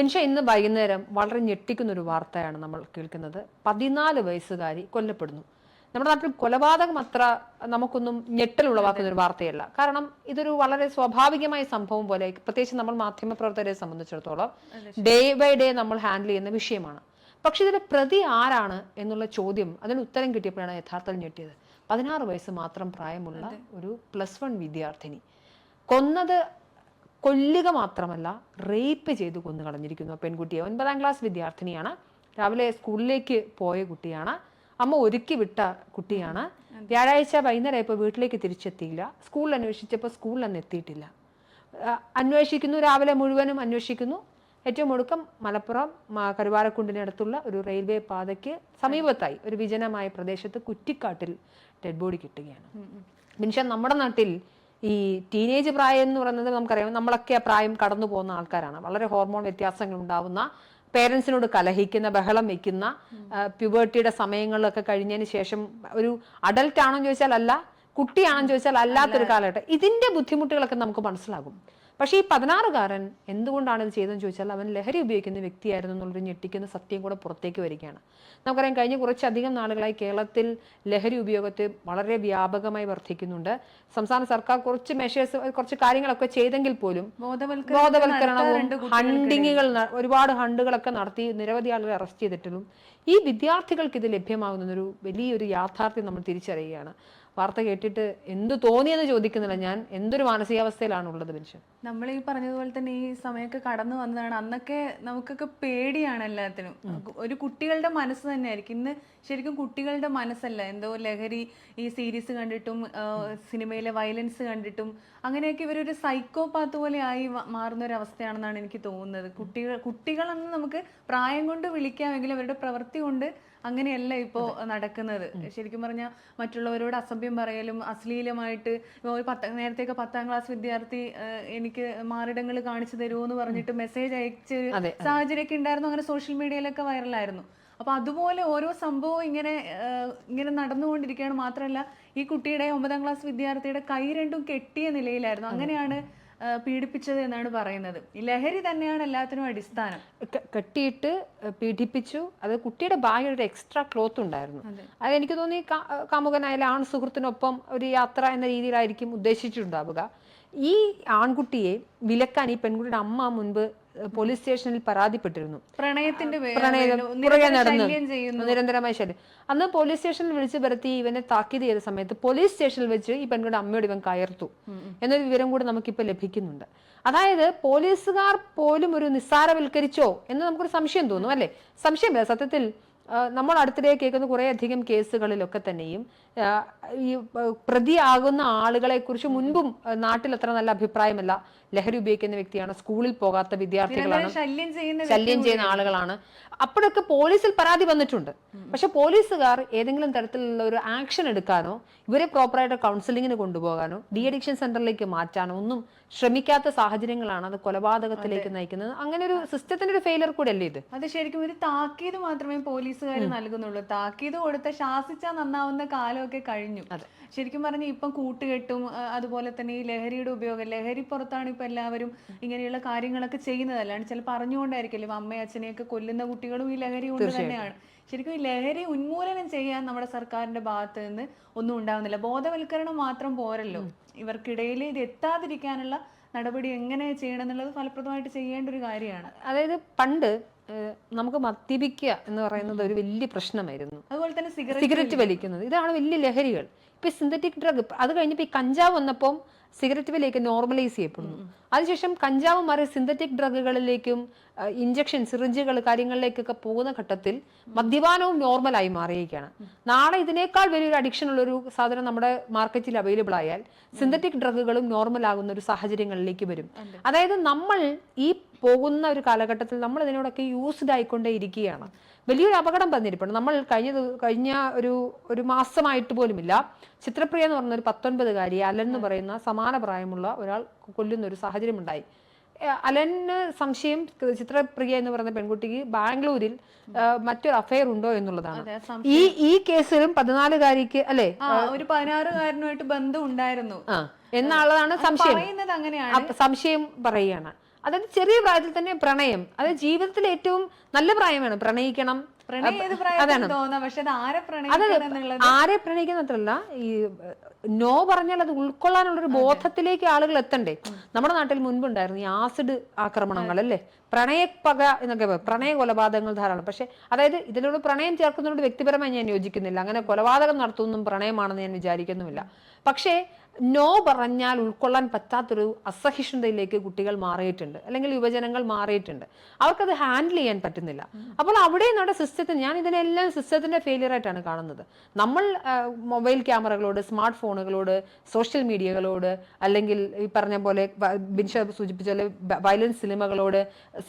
ബിൻഷ ഇന്ന് വൈകുന്നേരം വളരെ ഞെട്ടിക്കുന്ന ഒരു വാർത്തയാണ് നമ്മൾ കേൾക്കുന്നത്. പതിനാല് വയസ്സുകാരി കൊല്ലപ്പെടുന്നു. നമ്മുടെ നാട്ടിൽ കൊലപാതകം അത്ര നമുക്കൊന്നും ഞെട്ടൽ ഉളവാക്കുന്ന ഒരു വാർത്തയല്ല. കാരണം ഇതൊരു വളരെ സ്വാഭാവികമായ സംഭവം പോലെ പ്രത്യേകിച്ച് നമ്മൾ മാധ്യമപ്രവർത്തകരെ സംബന്ധിച്ചിടത്തോളം ഡേ ബൈ ഡേ നമ്മൾ ഹാൻഡിൽ ചെയ്യുന്ന വിഷയമാണ്. പക്ഷെ ഇതിന്റെ പ്രതി ആരാണ് എന്നുള്ള ചോദ്യം അതിന് ഉത്തരം കിട്ടിയപ്പോഴാണ് യഥാർത്ഥത്തിൽ ഞെട്ടിയത്. പതിനാറ് വയസ്സ് മാത്രം പ്രായമുള്ള ഒരു പ്ലസ് വൺ വിദ്യാർത്ഥിനി. കൊന്നത് കൊല്ലുക മാത്രമല്ല റേപ്പ് ചെയ്ത് കൊന്നു കളഞ്ഞിരിക്കുന്നു പെൺകുട്ടിയെ. ഒൻപതാം ക്ലാസ് വിദ്യാർത്ഥിനിയാണ്. രാവിലെ സ്കൂളിലേക്ക് പോയ കുട്ടിയാണ്. അമ്മ ഒരുക്കി വിട്ട കുട്ടിയാണ്. വ്യാഴാഴ്ച വൈകുന്നേരം ഇപ്പോൾ വീട്ടിലേക്ക് തിരിച്ചെത്തിയില്ല. സ്കൂളിൽ അന്വേഷിച്ചപ്പോൾ സ്കൂളിൽ അന്ന് എത്തിയിട്ടില്ല. അന്വേഷിക്കുന്നു രാവിലെ മുഴുവനും അന്വേഷിക്കുന്നു. ഏറ്റവും ഒടുക്കം മലപ്പുറം കരുവാരക്കുണ്ടിനടുത്തുള്ള ഒരു റെയിൽവേ പാതയ്ക്ക് സമീപത്തായി ഒരു വിജനമായ പ്രദേശത്ത് കുറ്റിക്കാട്ടിൽ ഡെഡ് ബോഡി കിട്ടുകയാണ്. മനുഷ്യൻ നമ്മുടെ നാട്ടിൽ ഈ ടീനേജ് പ്രായം എന്ന് പറയുന്നത് നമുക്കറിയാം. നമ്മളൊക്കെ ആ പ്രായം കടന്നു പോകുന്ന ആൾക്കാരാണ്. വളരെ ഹോർമോൺ വ്യത്യാസങ്ങൾ ഉണ്ടാവുന്ന പേരൻസിനോട് കലഹിക്കുന്ന ബഹളം വെക്കുന്ന പ്യുബേർട്ടിയുടെ സമയങ്ങളിലൊക്കെ കഴിഞ്ഞതിന് ശേഷം ഒരു അഡൽട്ട് ആണോ എന്ന് ചോദിച്ചാൽ അല്ല കുട്ടിയാണെന്ന് ചോദിച്ചാൽ അല്ലാത്തൊരു കാലഘട്ടം. ഇതിന്റെ ബുദ്ധിമുട്ടുകളൊക്കെ നമുക്ക് മനസ്സിലാകും. പക്ഷേ ഈ പതിനാറുകാരൻ എന്തുകൊണ്ടാണ് ഇത് ചെയ്തതെന്ന് ചോദിച്ചാൽ അവൻ ലഹരി ഉപയോഗിക്കുന്ന വ്യക്തിയായിരുന്നു എന്നുള്ളൊരു ഞെട്ടിക്കുന്ന സത്യം കൂടെ പുറത്തേക്ക് വരികയാണ്. നമുക്കറിയാം കഴിഞ്ഞ കുറച്ചധികം നാളുകളായി കേരളത്തിൽ ലഹരി ഉപയോഗത്തെ വളരെ വ്യാപകമായി വർദ്ധിക്കുന്നുണ്ട്. സംസ്ഥാന സർക്കാർ കുറച്ച് മെഷേഴ്സ് കുറച്ച് കാര്യങ്ങളൊക്കെ ചെയ്തെങ്കിൽ പോലും ബോധവൽക്കരണവും ഹണ്ടിങ്ങുകൾ ഒരുപാട് ഹണ്ടുകളൊക്കെ നടത്തി നിരവധി ആളുകളെ അറസ്റ്റ് ചെയ്തിട്ടും ഈ വിദ്യാർത്ഥികൾക്ക് ഇത് ലഭ്യമാകുന്ന ഒരു വലിയൊരു യാഥാർത്ഥ്യം നമ്മൾ തിരിച്ചറിയുകയാണ്. വാർത്ത കേട്ടിട്ട് എന്ത് തോന്നിയെന്ന് ചോദിക്കുന്നില്ല ഞാൻ. എന്തൊരു മാനസികാവസ്ഥയിലാണ് ഉള്ളത് മനുഷ്യൻ? നമ്മൾ ഈ പറഞ്ഞതുപോലെ തന്നെ ഈ സമയമൊക്കെ കടന്നു വന്നതാണ്. അന്നൊക്കെ നമുക്കൊക്കെ പേടിയാണ് എല്ലാത്തിനും. ഒരു കുട്ടികളുടെ മനസ്സ് തന്നെയായിരിക്കും. ഇന്ന് ശരിക്കും കുട്ടികളുടെ മനസ്സല്ല. എന്തോ ലഹരി ഈ സീരീസ് കണ്ടിട്ടും സിനിമയിലെ വയലൻസ് കണ്ടിട്ടും അങ്ങനെയൊക്കെ ഇവരൊരു സൈക്കോപാത്ത് പോലെ ആയി മാറുന്ന ഒരു അവസ്ഥയാണെന്നാണ് എനിക്ക് തോന്നുന്നത്. കുട്ടികൾ കുട്ടികളെന്ന് നമുക്ക് പ്രായം കൊണ്ട് വിളിക്കാമെങ്കിലും അവരുടെ പ്രവൃത്തി കൊണ്ട് അങ്ങനെയല്ല ഇപ്പോൾ നടക്കുന്നത്. ശരിക്കും പറഞ്ഞാൽ മറ്റുള്ളവരോട് അസഭ്യം പറയലും അശ്ലീലമായിട്ട് ഒരു പത്ത നേരത്തെയൊക്കെ പത്താം ക്ലാസ് വിദ്യാർത്ഥി എനിക്ക് മാറിടങ്ങൾ കാണിച്ചു തരുമോ എന്ന് പറഞ്ഞിട്ട് മെസ്സേജ് അയച്ച ഒരു. സാഹചര്യമൊക്കെ ഉണ്ടായിരുന്നു. അങ്ങനെ സോഷ്യൽ മീഡിയയിലൊക്കെ വൈറലായിരുന്നു അപ്പൊ അതുപോലെ ഓരോ സംഭവവും ഇങ്ങനെ ഇങ്ങനെ നടന്നുകൊണ്ടിരിക്കുകയാണ്. മാത്രമല്ല ഈ കുട്ടിയുടെ ഒമ്പതാം ക്ലാസ് വിദ്യാർത്ഥിയുടെ കൈ രണ്ടും കെട്ടിയ നിലയിലായിരുന്നു. അങ്ങനെയാണ് പീഡിപ്പിച്ചത് എന്നാണ് പറയുന്നത്. ഈ ലഹരി തന്നെയാണ് എല്ലാത്തിനും അടിസ്ഥാനം. കെട്ടിയിട്ട് പീഡിപ്പിച്ചു. അത് കുട്ടിയുടെ ബാഗിൽ ഒരു എക്സ്ട്രാ ക്ലോത്ത് ഉണ്ടായിരുന്നു. അതെ. എനിക്ക് തോന്നി കാമുകനായാലും ആൺ സുഹൃത്തിനൊപ്പം ഒരു യാത്ര എന്ന രീതിയിലായിരിക്കും ഉദ്ദേശിച്ചിട്ടുണ്ടാവുക. ഈ ആൺകുട്ടിയെ വിലക്കാൻ ഈ പെൺകുട്ടിയുടെ അമ്മ മുൻപ് പോലീസ് സ്റ്റേഷനിൽ പരാതിപ്പെട്ടിരുന്നു. പ്രണയത്തിന്റെ ശല്യം നിരന്തരമായ ശല്യം. അന്ന് പോലീസ് സ്റ്റേഷനിൽ വിളിച്ചു വരുത്തി ഇവനെ താക്കീത് ചെയ്ത സമയത്ത് പോലീസ് സ്റ്റേഷനിൽ വെച്ച് ഈ പെൺകുട്ടിയുടെ അമ്മയോട് ഇവൻ കയർത്തു. എന്നൊരു വിവരം കൂടെ നമുക്കിപ്പോൾ ലഭിക്കുന്നുണ്ട്. അതായത് പോലീസുകാർ പോലും ഒരു നിസ്സാരവൽക്കരിച്ചോ എന്ന് നമുക്കൊരു സംശയം തോന്നും അല്ലേ? സംശയമില്ല. സത്യത്തിൽ നമ്മൾ അടുത്തിടെ കേൾക്കുന്ന കുറേ അധികം കേസുകളിലൊക്കെ തന്നെയും ഈ പ്രതിയാകുന്ന ആളുകളെ കുറിച്ച് മുൻപും നാട്ടിൽ അത്ര നല്ല അഭിപ്രായമല്ല. ലഹരി ഉപയോഗിക്കുന്ന വ്യക്തിയാണ് സ്കൂളിൽ പോകാത്ത വിദ്യാർത്ഥികളാണ് ശല്യം ചെയ്യുന്ന ആളുകളാണ്. അപ്പോഴൊക്കെ പോലീസിൽ പരാതി വന്നിട്ടുണ്ട്. പക്ഷെ പോലീസുകാർ ഏതെങ്കിലും തരത്തിലുള്ള ഒരു ആക്ഷൻ എടുക്കാനോ ഇവരെ പ്രോപ്പറായിട്ട് കൗൺസിലിങ്ങിന് കൊണ്ടുപോകാനോ ഡി അഡിക്ഷൻ സെന്ററിലേക്ക് മാറ്റാനോ ഒന്നും ശ്രമിക്കാത്ത സാഹചര്യങ്ങളാണ് അത് കൊലപാതകത്തിലേക്ക് നയിക്കുന്നത്. അങ്ങനെ ഒരു സിസ്റ്റത്തിന്റെ ഒരു ഫെയിലർ കൂടെ അല്ലേ ഇത്? അത് ശരിക്കും ഒരു താക്കീത് മാത്രമേ പോലീസുകാർ നൽകുന്നുള്ളൂ. താക്കീത് കൊടുത്ത ശാസിച്ചാൽ നന്നാവുന്ന കാലമൊക്കെ കഴിഞ്ഞു. ശരിക്കും പറഞ്ഞ ഇപ്പം കൂട്ടുകെട്ടും അതുപോലെ തന്നെ ഈ ലഹരിയുടെ ഉപയോഗം ലഹരി പുറത്താണ് ഇപ്പൊ എല്ലാവരും ഇങ്ങനെയുള്ള കാര്യങ്ങളൊക്കെ ചെയ്യുന്നത്. അല്ലാണ്ട് ചില അറിഞ്ഞുകൊണ്ടായിരിക്കും അമ്മയും അച്ഛനെയൊക്കെ കൊല്ലുന്ന കുട്ടികളും ഈ ലഹരി കൊണ്ട് തന്നെയാണ്. ശരിക്കും ഈ ലഹരി ഉന്മൂലനം ചെയ്യാൻ നമ്മുടെ സർക്കാരിന്റെ ഭാഗത്ത് നിന്ന് ഒന്നും ഉണ്ടാവുന്നില്ല. ബോധവൽക്കരണം മാത്രം പോരല്ലോ. ഇവർക്കിടയിൽ ഇത് എത്താതിരിക്കാനുള്ള നടപടി എങ്ങനെ ചെയ്യണം എന്നുള്ളത് ഫലപ്രദമായിട്ട് ചെയ്യേണ്ട ഒരു കാര്യമാണ്. അതായത് പണ്ട് നമുക്ക് മദ്യപിക്കുക എന്ന് പറയുന്നത് ഒരു വലിയ പ്രശ്നമായിരുന്നു. അതുപോലെ തന്നെ സിഗരറ്റ് വലിക്കുന്നത്. ഇതാണ് വലിയ ലഹരികൾ. ഇപ്പൊ സിന്തറ്റിക് ഡ്രഗ് അത് കഴിഞ്ഞപ്പോൾ ഈ കഞ്ചാവ് വന്നപ്പം സിഗരറ്റ് വലിയൊക്കെ നോർമലൈസ് ചെയ്യപ്പെടുന്നു. അതിനുശേഷം കഞ്ചാവ് മാറി സിന്തറ്റിക് ഡ്രഗുകളിലേക്കും ഇഞ്ചക്ഷൻ സിറിഞ്ചുകൾ കാര്യങ്ങളിലേക്കൊക്കെ പോകുന്ന ഘട്ടത്തിൽ മദ്യപാനവും നോർമലായി മാറിയിരിക്കുകയാണ്. നാളെ ഇതിനേക്കാൾ വലിയൊരു അഡിക്ഷൻ ഉള്ള ഒരു സാധനം നമ്മുടെ മാർക്കറ്റിൽ അവൈലബിൾ ആയാൽ സിന്തറ്റിക് ഡ്രഗുകളും നോർമൽ ആകുന്ന ഒരു സാഹചര്യങ്ങളിലേക്ക് വരും. അതായത് നമ്മൾ ഈ പോകുന്ന ഒരു കാലഘട്ടത്തിൽ നമ്മൾ ഇതിനോടൊക്കെ യൂസ്ഡ് ആയിക്കൊണ്ടേ ഇരിക്കുകയാണ്. വലിയൊരു അപകടം വന്നിരിപ്പുണ്ട്. നമ്മൾ കഴിഞ്ഞ കഴിഞ്ഞ ഒരു ഒരു മാസമായിട്ട് പോലുമില്ല. ചിത്രപ്രിയ എന്ന് പറഞ്ഞ ഒരു പത്തൊൻപതുകാരി അലൻ എന്ന് പറയുന്ന സമാന പ്രായമുള്ള ഒരാൾ കൊല്ലുന്ന ഒരു സാഹചര്യം ഉണ്ടായി അലന് സംശയം ചിത്രപ്രിയ എന്ന് പറയുന്ന പെൺകുട്ടിക്ക് ബാംഗ്ലൂരിൽ മറ്റൊരു അഫയർ ഉണ്ടോ എന്നുള്ളതാണ്. ഈ ഈ കേസിലും പതിനാലുകാരിക്ക് അല്ലെ? ഒരു പതിനാറുകാരനുമായിട്ട് ബന്ധം ഉണ്ടായിരുന്നു എന്നുള്ളതാണ് സംശയം. സംശയം പറയുകയാണ്. അതായത് ചെറിയ പ്രായത്തിൽ തന്നെ പ്രണയം. അതായത് ജീവിതത്തിൽ ഏറ്റവും നല്ല പ്രായമാണ്. പ്രണയിക്കണം ആരെ പ്രണയിക്കുന്ന മാത്രല്ല ഈ നോ പറഞ്ഞാൽ അത് ഉൾക്കൊള്ളാനുള്ള ഒരു ബോധത്തിലേക്ക് ആളുകൾ എത്തണ്ടേ? നമ്മുടെ നാട്ടിൽ മുൻപുണ്ടായിരുന്നു ഈ ആസിഡ് ആക്രമണങ്ങൾ അല്ലേ? പ്രണയപ്പക എന്നൊക്കെ. പ്രണയ കൊലപാതകങ്ങൾ ധാരാളം. പക്ഷെ അതായത് ഇതിനോട് പ്രണയം ചേർക്കുന്നതിനോട് വ്യക്തിപരമായി ഞാൻ യോജിക്കുന്നില്ല. അങ്ങനെ കൊലപാതകം നടത്തുന്നതും പ്രണയമാണെന്ന് ഞാൻ വിചാരിക്കുന്നുമില്ല. പക്ഷേ നോ പറഞ്ഞാൽ ഉൾക്കൊള്ളാൻ പറ്റാത്തൊരു അസഹിഷ്ണുതയിലേക്ക് കുട്ടികൾ മാറിയിട്ടുണ്ട്. അല്ലെങ്കിൽ യുവജനങ്ങൾ മാറിയിട്ടുണ്ട്. അവർക്കത് ഹാൻഡിൽ ചെയ്യാൻ പറ്റുന്നില്ല. അപ്പോൾ അവിടെ നമ്മുടെ സിസ്റ്റത്തിന് ഞാൻ ഇതിനെല്ലാം സിസ്റ്റത്തിന്റെ ഫെയിലിയർ ആയിട്ടാണ് കാണുന്നത്. നമ്മൾ മൊബൈൽ ക്യാമറകളോട് സ്മാർട്ട് ഫോണുകളോട് സോഷ്യൽ മീഡിയകളോട് അല്ലെങ്കിൽ ഈ പറഞ്ഞ പോലെ ബിൻഷ സൂചിപ്പിച്ച പോലെ വയലൻസ് സിനിമകളോട്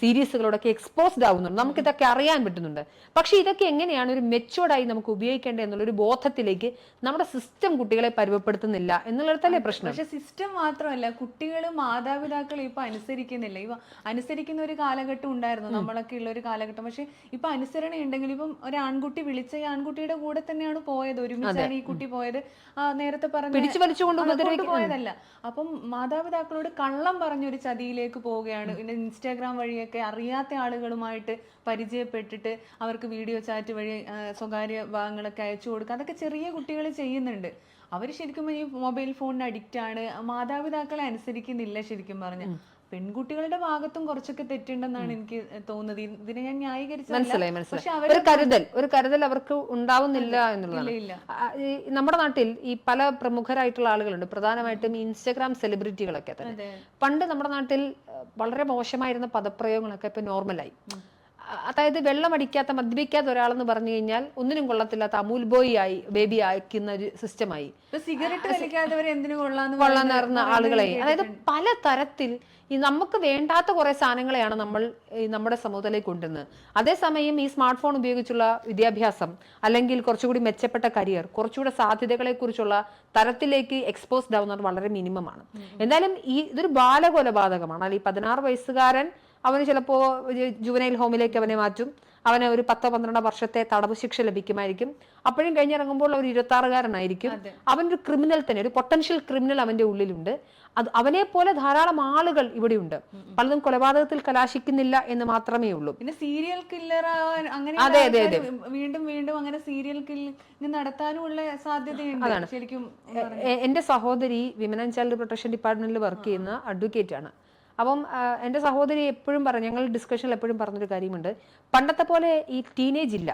സീരീസുകളോടൊക്കെ എക്സ്പോസ്ഡ് ആവുന്നുണ്ട്. നമുക്ക് ഇതൊക്കെ അറിയാൻ പറ്റുന്നുണ്ട്. പക്ഷെ ഇതൊക്കെ എങ്ങനെയാണ് ഒരു മെച്ചുവർഡായി നമുക്ക് ഉപയോഗിക്കേണ്ടത് എന്നുള്ളൊരു ബോധത്തിലേക്ക് നമ്മുടെ സിസ്റ്റം കുട്ടികളെ പരുവപ്പെടുത്തുന്നില്ല എന്നുള്ളിടത്തല്ലേ പ്രശ്നം. പക്ഷെ സിസ്റ്റം മാത്രമല്ല കുട്ടികൾ മാതാപിതാക്കൾ ഇപ്പൊ അനുസരിക്കുന്നില്ല. ഇപ്പൊ അനുസരിക്കുന്ന ഒരു കാലഘട്ടം ഉണ്ടായിരുന്നു. നമ്മളൊക്കെ ഉള്ള ഒരു കാലഘട്ടം. പക്ഷെ ഇപ്പൊ അനുസരണ ഉണ്ടെങ്കിൽ ഇപ്പം ഒരു ആൺകുട്ടി വിളിച്ച ഈ ആൺകുട്ടിയുടെ കൂടെ തന്നെയാണ് പോയത് ഒരുമിച്ചാണ് ഈ കുട്ടി പോയത്. നേരത്തെ പറഞ്ഞു പോയതല്ല. അപ്പം മാതാപിതാക്കളോട് കള്ളം പറഞ്ഞൊരു ചതിയിലേക്ക് പോവുകയാണ്. പിന്നെ ഇൻസ്റ്റാഗ്രാം വഴിയൊക്കെ അറിയാത്ത ആളുകളുമായിട്ട് പരിചയപ്പെട്ടിട്ട് അവർക്ക് വീഡിയോ ചാറ്റ് വഴി സ്വകാര്യ ഭാഗങ്ങളൊക്കെ അയച്ചു കൊടുക്കുക. അതൊക്കെ ചെറിയ കുട്ടികൾ ചെയ്യുന്നുണ്ട്. അവർ ശരിക്കും ഈ മൊബൈൽ ഫോണിന് അഡിക്റ്റ് ആണ്. മാതാപിതാക്കളെ അനുസരിക്കുന്നില്ല ശരിക്കും പറഞ്ഞ. പെൺകുട്ടികളുടെ ഭാഗത്തും കുറച്ചൊക്കെ തെറ്റുണ്ടെന്നാണ് എനിക്ക് തോന്നുന്നത്. ഇതിനെ ഞാൻ ന്യായീകരിച്ചല്ല മനസ്സിലായി പക്ഷെ മനസ്സിലായി ഒരു കരുതൽ ഒരു കരുതൽ അവർക്ക് ഉണ്ടാവുന്നില്ല എന്നുള്ളതാണ്. നമ്മുടെ നാട്ടിൽ ഈ പല പ്രമുഖരായിട്ടുള്ള ആളുകളുണ്ട്. പ്രധാനമായിട്ടും ഇൻസ്റ്റഗ്രാം സെലിബ്രിറ്റികളൊക്കെ തന്നെ. പണ്ട് നമ്മുടെ നാട്ടിൽ വളരെ മോശമായിരുന്ന പദപ്രയോഗങ്ങളൊക്കെ ഇപ്പൊ നോർമലായി അതായത് വെള്ളമടിക്കാത്ത മദ്യപിക്കാത്ത ഒരാളെന്ന് പറഞ്ഞു കഴിഞ്ഞാൽ ഒന്നിനും കൊള്ളത്തില്ലാത്ത അമൂൽ ബോയ് ആയി ബേബി അയക്കുന്ന ഒരു സിസ്റ്റമായി സിഗരറ്റ് കൊള്ളാൻ നേർന്ന ആളുകളെ അതായത് പല തരത്തിൽ ഈ നമുക്ക് വേണ്ടാത്ത കുറെ സാധനങ്ങളെയാണ് നമ്മൾ ഈ നമ്മുടെ സമൂഹത്തിലേക്ക് കൊണ്ടുവന്നത് അതേസമയം ഈ സ്മാർട്ട് ഫോൺ ഉപയോഗിച്ചുള്ള വിദ്യാഭ്യാസം അല്ലെങ്കിൽ കുറച്ചുകൂടി മെച്ചപ്പെട്ട കരിയർ കുറച്ചുകൂടെ സാധ്യതകളെ കുറിച്ചുള്ള തരത്തിലേക്ക് എക്സ്പോസ്ഡ് ആവുന്നത് വളരെ മിനിമമാണ് എന്തായാലും ഈ ഇതൊരു ബാലകൊലപാതകമാണ്. അല്ലെങ്കിൽ പതിനാറ് വയസ്സുകാരൻ അവന് ചിലപ്പോ ജുവനൈൽ ഹോമിലേക്ക് അവനെ മാറ്റും. അവന് ഒരു പത്തോ പന്ത്രണ്ടോ വർഷത്തെ തടവ് ശിക്ഷ ലഭിക്കുമായിരിക്കും. അപ്പോഴും കഴിഞ്ഞിറങ്ങുമ്പോൾ ഒരു ഇരുപത്തി ആറുകാരനായിരിക്കും അതെ. അവനൊരു ക്രിമിനൽ തന്നെ ഒരു പൊട്ടൻഷ്യൽ ക്രിമിനൽ അവന്റെ ഉള്ളിലുണ്ട്. അത് അവനെ പോലെ ധാരാളം ആളുകൾ ഇവിടെയുണ്ട്. പലതും കൊലപാതകത്തിൽ കലാശിക്കുന്നില്ല എന്ന് മാത്രമേ ഉള്ളൂ. പിന്നെ സീരിയൽ കില്ലർ അങ്ങനെ അതെ, അതെ, അതെ. വീണ്ടും വീണ്ടും അങ്ങനെ സീരിയൽ കില്ലിങ് നടത്താനുമുള്ള സാധ്യതയുണ്ട് ശരിക്കും എ- എ- എന്റെ സഹോദരി വിമൻ ആൻഡ് ചൈൽഡ് പ്രൊട്ടക്ഷൻ ഡിപ്പാർട്ട്മെന്റിൽ വർക്ക് ചെയ്യുന്ന അഡ്വക്കേറ്റ് ആണ്. അപ്പം എന്റെ സഹോദരി എപ്പോഴും പറഞ്ഞു ഞങ്ങൾ ഡിസ്കഷനിൽ എപ്പോഴും പറഞ്ഞൊരു കാര്യമുണ്ട്. പണ്ടത്തെ പോലെ ഈ ടീനേജ് ഇല്ല.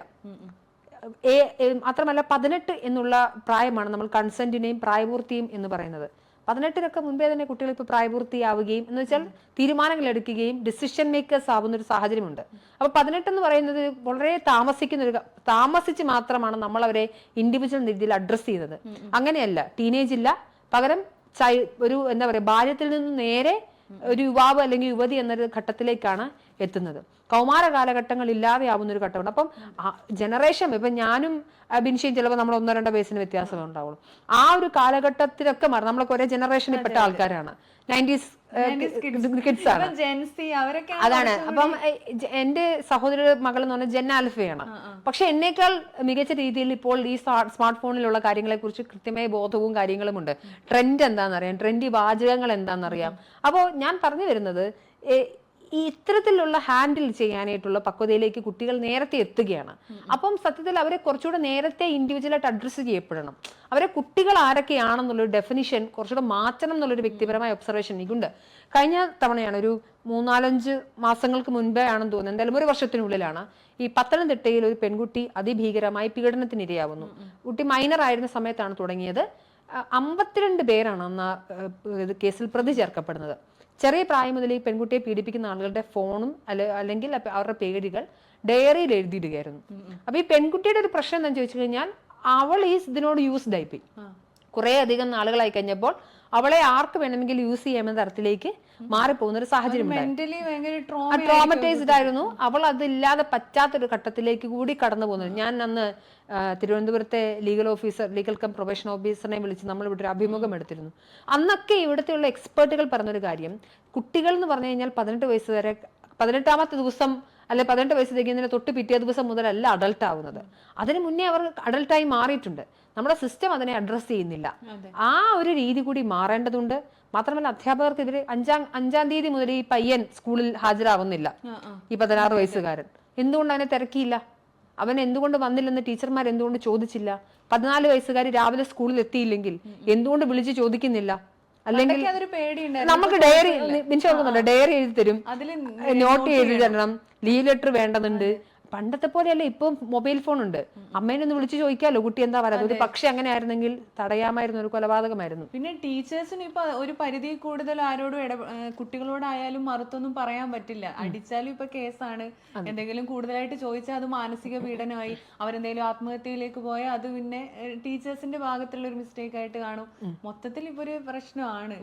മാത്രമല്ല പതിനെട്ട് എന്നുള്ള പ്രായമാണ് നമ്മൾ കൺസെന്റിനെയും പ്രായപൂർത്തിയും എന്ന് പറയുന്നത്. പതിനെട്ടിനൊക്കെ മുൻപേ തന്നെ കുട്ടികൾ ഇപ്പോൾ പ്രായപൂർത്തിയാവുകയും എന്ന് വെച്ചാൽ തീരുമാനങ്ങൾ എടുക്കുകയും ഡിസിഷൻ മേക്കേഴ്സ് ആവുന്ന ഒരു സാഹചര്യമുണ്ട്. അപ്പോൾ പതിനെട്ട് എന്ന് പറയുന്നത് വളരെ താമസിക്കുന്ന ഒരു താമസിച്ച് മാത്രമാണ് നമ്മൾ അവരെ ഇൻഡിവിജ്വൽ രീതിയിൽ അഡ്രസ്സ് ചെയ്യുന്നത്. അങ്ങനെയല്ല ടീനേജ് ഇല്ല. പകരം ഒരു എന്താ പറയുക ബാല്യത്തിൽ നിന്ന് നേരെ ഒരു യുവാവ് അല്ലെങ്കിൽ യുവതി എന്നൊരു ഘട്ടത്തിലേക്കാണ് എത്തുന്നത്. കൗമാര കാലഘട്ടങ്ങൾ ഇല്ലാതെയാവുന്ന ഒരു ഘട്ടമുണ്ട്. അപ്പം ജനറേഷൻ ഇപ്പൊ ഞാനും ബിൻഷിയും ചിലപ്പോൾ നമ്മൾ ഒന്നോ രണ്ടോ വയസ്സിന് വ്യത്യാസമേ ഉണ്ടാവുള്ളൂ. ആ ഒരു കാലഘട്ടത്തിലൊക്കെ മാറി നമ്മളൊക്കെ ഒരേ ജനറേഷനിൽ പെട്ട ആൾക്കാരാണ്. നയന്റീസ് കിഡ്സ് ആണ്. അതാണ്. അപ്പം എന്റെ സഹോദരിയുടെ മകൾ എന്ന് പറഞ്ഞാൽ ജെൻ ആൽഫയാണ്. പക്ഷെ എന്നേക്കാൾ മികച്ച രീതിയിൽ ഇപ്പോൾ ഈ സ്മാർട്ട് ഫോണിലുള്ള കാര്യങ്ങളെ കുറിച്ച് കൃത്യമായ ബോധവും കാര്യങ്ങളും ഉണ്ട് ട്രെൻഡ് എന്താണെന്നറിയാം. ട്രെൻഡി വാചകങ്ങൾ എന്താണെന്നറിയാം. അപ്പോൾ ഞാൻ പറഞ്ഞു വരുന്നത് ഈ ഇത്തരത്തിലുള്ള ഹാൻഡിൽ ചെയ്യാനായിട്ടുള്ള പക്വതയിലേക്ക് കുട്ടികൾ നേരത്തെ എത്തുകയാണ്. അപ്പം സത്യത്തിൽ അവരെ കുറച്ചുകൂടെ നേരത്തെ ഇൻഡിവിജ്വലായിട്ട് അഡ്രസ്സ് ചെയ്യപ്പെടണം. അവരെ കുട്ടികൾ ആരൊക്കെയാണെന്നുള്ളൊരു ഡെഫിനിഷൻ കുറച്ചുകൂടെ മാറ്റണം എന്നുള്ളൊരു വ്യക്തിപരമായ ഒബ്സർവേഷൻ എനിക്കുണ്ട്. കഴിഞ്ഞ തവണയാണ് ഒരു മൂന്നാലഞ്ച് മാസങ്ങൾക്ക് മുൻപേ ആണെന്ന് തോന്നുന്നത് എന്തായാലും ഒരു വർഷത്തിനുള്ളിലാണ്. ഈ പത്തനംതിട്ടയിൽ ഒരു പെൺകുട്ടി അതിഭീകരമായി പീഡനത്തിനിരയാവുന്നു. കുട്ടി മൈനർ ആയിരുന്ന സമയത്താണ് തുടങ്ങിയത്. അമ്പത്തിരണ്ട് പേരാണ് അന്ന് കേസിൽ പ്രതി ചേർക്കപ്പെടുന്നത്. ചെറിയ പ്രായം മുതൽ ഈ പെൺകുട്ടിയെ പീഡിപ്പിക്കുന്ന ആളുകളുടെ ഫോണും അല്ല അല്ലെങ്കിൽ അവരുടെ പേരുകൾ ഡയറിയിൽ എഴുതിയിടുകയായിരുന്നു. അപ്പൊ ഈ പെൺകുട്ടിയുടെ ഒരു പ്രശ്നം എന്താണെന്ന് ചോദിച്ചു കഴിഞ്ഞാൽ അവൾ ഈ ഇതിനോട് യൂസ്ഡ് ആയിപ്പോയി കുറെ അധികം നാളുകളായി കഴിഞ്ഞപ്പോൾ അവളെ ആർക്ക് വേണമെങ്കിലും യൂസ് ചെയ്യാമെന്ന തരത്തിലേക്ക് മാറിപ്പോകുന്ന ഒരു സാഹചര്യം ട്രോമറ്റൈസ്ഡ് ആയിരുന്നു. അവൾ അതില്ലാതെ പറ്റാത്തൊരു ഘട്ടത്തിലേക്ക് കൂടി കടന്നു പോകുന്നത് ഞാൻ അന്ന് തിരുവനന്തപുരത്തെ legal officer legal cum profession ഓഫീസറിനെ വിളിച്ച് നമ്മൾ ഇവിടെ ഒരു അഭിമുഖം എടുത്തിരുന്നു. അന്നൊക്കെ ഇവിടുത്തെയുള്ള എക്സ്പേർട്ടുകൾ പറഞ്ഞൊരു കാര്യം കുട്ടികൾ എന്ന് പറഞ്ഞു കഴിഞ്ഞാൽ പതിനെട്ട് വയസ്സ് വരെ പതിനെട്ടാമത്തെ ദിവസം അല്ലെ പതിനെട്ട് വയസ്സ് തികയുന്നതിന് തൊട്ട് പിറ്റേ ദിവസം മുതലല്ല അഡൾട്ട് ആവുന്നത്. അതിന് മുന്നേ അവർ അഡൾട്ടായി മാറിയിട്ടുണ്ട്. നമ്മുടെ സിസ്റ്റം അതിനെ അഡ്രസ്സ് ചെയ്യുന്നില്ല. ആ ഒരു രീതി കൂടി മാറേണ്ടതുണ്ട്. മാത്രമല്ല അധ്യാപകർക്കെതിരെ അഞ്ചാം അഞ്ചാം തീയതി മുതൽ ഈ പയ്യൻ സ്കൂളിൽ ഹാജരാവുന്നില്ല. ഈ പതിനാറ് വയസ്സുകാരൻ. എന്തുകൊണ്ട് അവനെ തിരക്കിയില്ല? അവൻ എന്തുകൊണ്ട് വന്നില്ലെന്ന് ടീച്ചർമാർ എന്തുകൊണ്ട് ചോദിച്ചില്ല? പതിനാല് വയസ്സുകാരി രാവിലെ സ്കൂളിൽ എത്തിയില്ലെങ്കിൽ എന്തുകൊണ്ട് വിളിച്ച് ചോദിക്കുന്നില്ല? അല്ലെങ്കിൽ നമുക്ക് ഡയറി മിനിച്ച് ഓർക്കുന്നുണ്ട് ഡയറി എഴുതി തരും. നോട്ട് എഴുതി തരണം. ലീവ് ലെറ്റർ വേണ്ടതുണ്ട് പണ്ടത്തെ പോലെയല്ല ഇപ്പം മൊബൈൽ ഫോൺ ഉണ്ട് അമ്മേനെ ഒന്ന് വിളിച്ചു ചോദിക്കാലോ കുട്ടി എന്താ പറയുന്നത് ഒരു പക്ഷെ അങ്ങനെ ആയിരുന്നെങ്കിൽ തടയാമായിരുന്നു ഒരു കൊലപാതകമായിരുന്നു. പിന്നെ ടീച്ചേഴ്സിന് ഇപ്പൊ ഒരു പരിധി കൂടുതൽ ആരോടും ഇട കുട്ടികളോടായാലും മറുത്തൊന്നും പറയാൻ പറ്റില്ല. അടിച്ചാലും ഇപ്പൊ കേസാണ്. എന്തെങ്കിലും കൂടുതലായിട്ട് ചോദിച്ചാൽ അത് മാനസിക പീഡനമായി അവരെന്തെങ്കിലും ആത്മഹത്യയിലേക്ക് പോയാൽ അത് പിന്നെ ടീച്ചേഴ്സിന്റെ ഭാഗത്തുള്ള ഒരു മിസ്റ്റേക്ക് ആയിട്ട് കാണും. മൊത്തത്തിൽ ഇപ്പൊ ഒരു പ്രശ്നമാണ്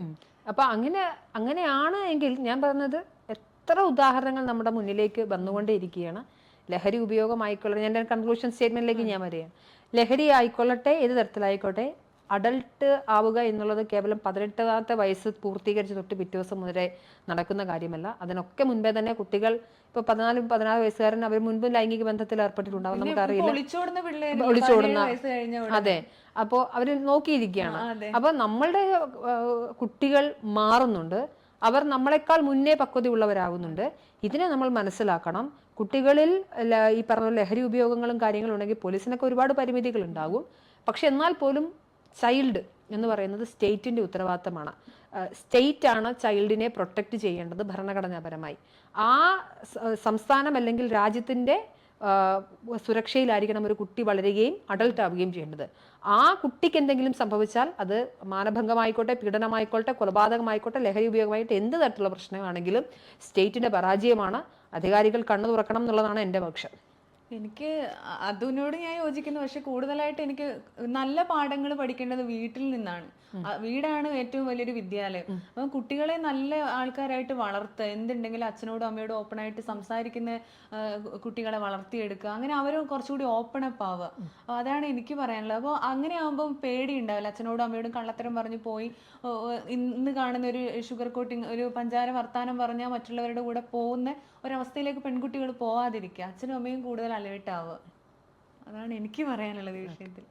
അപ്പൊ അങ്ങനെ അങ്ങനെയാണ് എങ്കിൽ ഞാൻ പറഞ്ഞത് എത്ര ഉദാഹരണങ്ങൾ നമ്മുടെ മുന്നിലേക്ക് വന്നുകൊണ്ടേയിരിക്കുകയാണ്. ലഹരി ഉപയോഗമായിക്കൊള്ളട്ടെ ഞാൻ കൺക്ലൂഷൻ സ്റ്റേറ്റ്മെന്റിലേക്ക് ഞാൻ വരികയാണ്. ലഹരി ആയിക്കൊള്ളട്ടെ ഏത് തരത്തിലായിക്കോട്ടെ അഡൾട്ട് ആവുക എന്നുള്ളത് കേവലം പതിനെട്ടാമത്തെ വയസ്സ് പൂർത്തീകരിച്ച് തൊട്ട് പിറ്റേ ദിവസം മുതലേ നടക്കുന്ന കാര്യമല്ല. അതിനൊക്കെ മുൻപേ തന്നെ കുട്ടികൾ ഇപ്പൊ പതിനാല് പതിനാറ് വയസ്സുകാരൻ അവർ മുൻപ് ലൈംഗിക ബന്ധത്തിൽ ഏർപ്പെട്ടിട്ടുണ്ടാവും. നമുക്കറിയില്ല? ഒളിച്ചോടുന്ന അതെ. അപ്പോ അവർ നോക്കിയിരിക്കുകയാണ്. ആ, അതെ. അപ്പൊ നമ്മളുടെ കുട്ടികൾ മാറുന്നുണ്ട്. അവർ നമ്മളെക്കാൾ മുന്നേ പക്വതയുള്ളവരാകുന്നുണ്ട്. ഇതിനെ നമ്മൾ മനസ്സിലാക്കണം. കുട്ടികളിൽ ഈ പറഞ്ഞ ലഹരി ഉപയോഗങ്ങളും കാര്യങ്ങളും ഉണ്ടെങ്കിൽ പോലീസിനൊക്കെ ഒരുപാട് പരിമിതികൾ ഉണ്ടാകും. പക്ഷെ എന്നാൽ പോലും ചൈൽഡ് എന്ന് പറയുന്നത് സ്റ്റേറ്റിന്റെ ഉത്തരവാദിത്തമാണ്. സ്റ്റേറ്റ് ആണ് ചൈൽഡിനെ പ്രൊട്ടക്റ്റ് ചെയ്യേണ്ടത് ഭരണഘടനാപരമായി. ആ സംസ്ഥാനം അല്ലെങ്കിൽ രാജ്യത്തിന്റെ ആ, സുരക്ഷയിലായിരിക്കണം ഒരു കുട്ടി വളരുകയും അഡൾട്ട് ആവുകയും ചെയ്യേണ്ടത്. ആ കുട്ടിക്ക് എന്തെങ്കിലും സംഭവിച്ചാൽ അത് മാനഭംഗമായിക്കോട്ടെ പീഡനമായിക്കോട്ടെ കൊലപാതകമായിക്കോട്ടെ ലഹരി ഉപയോഗമായിട്ട് എന്ത് തരത്തിലുള്ള പ്രശ്നമാണെങ്കിലും സ്റ്റേറ്റിന്റെ പരാജയമാണ് അധികാരികൾ കണ്ണു തുറക്കണം എന്നുള്ളതാണ് എന്റെ പക്ഷം. എനിക്ക് അതിനോട് ഞാൻ യോജിക്കുന്നു. പക്ഷെ കൂടുതലായിട്ട് എനിക്ക് നല്ല പാഠങ്ങൾ പഠിക്കേണ്ടത് വീട്ടിൽ നിന്നാണ്. വീടാണ് ഏറ്റവും വലിയൊരു വിദ്യാലയം. അപ്പം കുട്ടികളെ നല്ല ആൾക്കാരായിട്ട് വളർത്തുക. എന്തുണ്ടെങ്കിലും അച്ഛനോടും അമ്മയോടും ഓപ്പൺ ആയിട്ട് സംസാരിക്കുന്ന കുട്ടികളെ വളർത്തിയെടുക്കുക. അങ്ങനെ അവരും കുറച്ചുകൂടി ഓപ്പൺ അപ്പ് ആവുക. അതാണ് എനിക്ക് പറയാനുള്ളത്. അപ്പോൾ അങ്ങനെ ആകുമ്പോൾ പേടി ഉണ്ടാവില്ല അച്ഛനോടും അമ്മയോടും കള്ളത്തരം പറഞ്ഞു പോയി ഇന്ന് കാണുന്ന ഒരു ഷുഗർ കോട്ടിങ് ഒരു പഞ്ചാര വർത്താനം പറഞ്ഞാൽ മറ്റുള്ളവരുടെ കൂടെ പോകുന്ന ഒരവസ്ഥയിലേക്ക് പെൺകുട്ടികൾ പോവാതിരിക്കുക. അച്ഛനും അമ്മയും കൂടുതൽ അലേർട്ട് ആവുക അതാണ് എനിക്ക് പറയാനുള്ളത് ഈ വിഷയത്തിൽ.